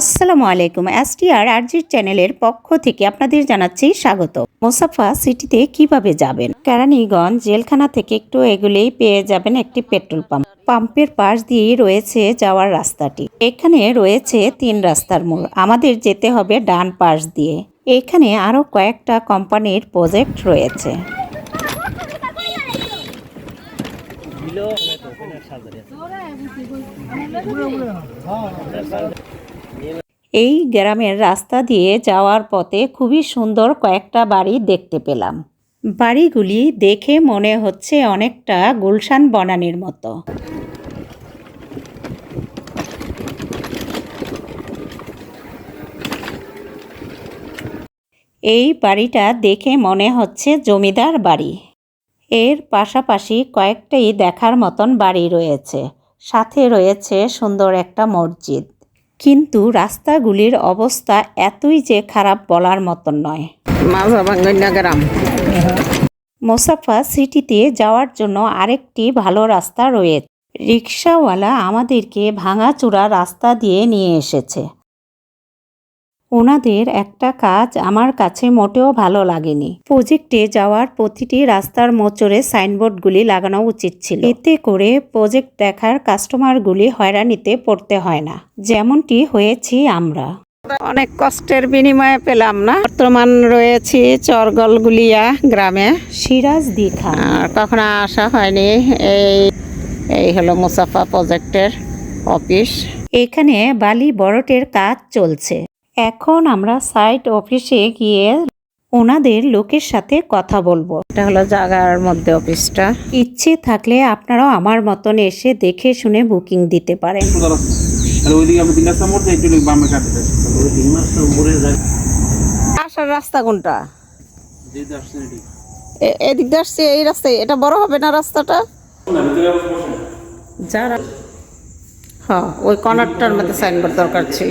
আসসালামু আলাইকুম। এসটিআর আরজির চ্যানেলের পক্ষ থেকে আপনাদের জানাচ্ছি স্বাগত। মোসাফা সিটিতে কীভাবে যাবেন? কেরানীগঞ্জ জেলখানা থেকে একটু এগুলেই পেয়ে যাবেন একটি পেট্রোল পাম্প। পাম্পের পাশ দিয়েই রয়েছে যাওয়ার রাস্তাটি। এখানে রয়েছে তিন রাস্তার মোড়। আমাদের যেতে হবে ডান পাশ দিয়ে। এখানে আরও কয়েকটা কোম্পানির প্রজেক্ট রয়েছে। এই গ্রামের রাস্তা দিয়ে যাওয়ার পথে খুবই সুন্দর কয়েকটা বাড়ি দেখতে পেলাম। বাড়িগুলি দেখে মনে হচ্ছে অনেকটা গুলশান বনানির মতো। এই বাড়িটা দেখে মনে হচ্ছে জমিদার বাড়ি। এর পাশাপাশি কয়েকটাই দেখার মতন বাড়ি রয়েছে। সাথে রয়েছে সুন্দর একটা মসজিদ। কিন্তু রাস্তাগুলির অবস্থা এতই যে খারাপ বলার মতন নয়। গ্রাম মোসাফা সিটিতে যাওয়ার জন্য আরেকটি ভালো রাস্তা রয়েছে। রিক্সাওয়ালা আমাদেরকে ভাঙাচোরা রাস্তা দিয়ে নিয়ে এসেছে। ওনাদের একটা কাজ আমার কাছে মোটেও ভালো লাগেনি। প্রজেক্টে যাওয়ার প্রতিটি রাস্তার মোচরে সাইনবোর্ডগুলি লাগানো উচিত ছিল। এতে করে প্রজেক্ট দেখার কাস্টমারগুলি হয়রানিতে পড়তে হয় না। যেমনটি হয়েছি আমরা। অনেক কষ্টের বিনিময়ে পেলাম না। বর্তমান রয়েছি চরগলগুলিয়া গ্রামে। সিরাজ দীঘা। কখনো আসা হয়নি। এই এই হলো মুসাফা প্রজেক্টের অফিস। এখানে বালি বরটের কাজ চলছে। এখন আমরা সাইট অফিসে গিয়ে ওনাদের লোকের সাথে কথা বলব। এটা হলো জায়গার মধ্যে অফিসটা। ইচ্ছে থাকলে আপনারাও আমার মতন এসে দেখে শুনে বুকিং দিতে পারেন। সুন্দর আছে তাহলে ওইদিকে আমি তিন রাস্তা মোড় দিয়ে একটু বামে কাটতে আসার রাস্তা কোনটা? যেতে আসছে এদিক। দিয়ে আসছে এই রাস্তায়। এটা বড় হবে না রাস্তাটা? যারা হ্যাঁ ওই কর্নারটার মধ্যে সাইনবোর্ড দরকার ছিল।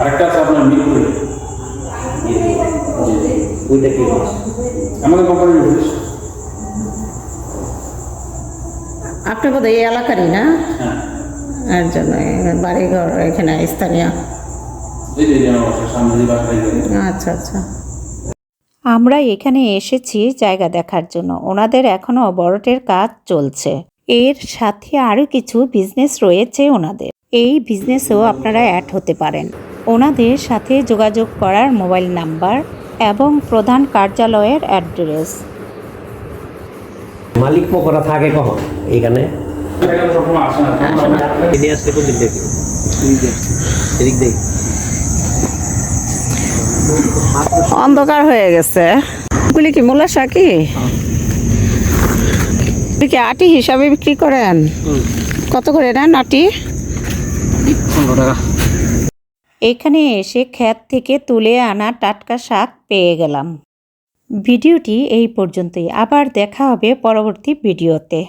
আরেকটা আছে আপনার মিরপুরে। ওইটা কি আমাদের কোম্পানির অফিস আপনি বোধহয় এই এলাকারই না? হ্যাঁ। এর জন্য বাড়িঘর এখানে স্থানীয়। আচ্ছা আচ্ছা। আমরা এখানে এসেছি জায়গা দেখার জন্য। ওনাদের এখনও বড়টের কাজ চলছে। এর সাথে আরও কিছু বিজনেস রয়েছে ওনাদের। এই বিজনেসেও আপনারা অ্যাড হতে পারেন। ওনাদের সাথে যোগাযোগ করার মোবাইল নাম্বার এবং প্রধান কার্যালয়ের অ্যাড্রেস। মালিক পকরা থাকে কখন? এখানে অন্ধকার হয়ে গেছে। এগুলি কি মূলা শাকি? কি আটি হিসাবে বিক্রি করেন? কত করে নেন আটি? এখানে এসে খ্যাত থেকে তুলে আনা টাটকা শাক পেয়ে গেলাম। ভিডিওটি এই পর্যন্তই। আবার দেখা হবে পরবর্তী ভিডিওতে।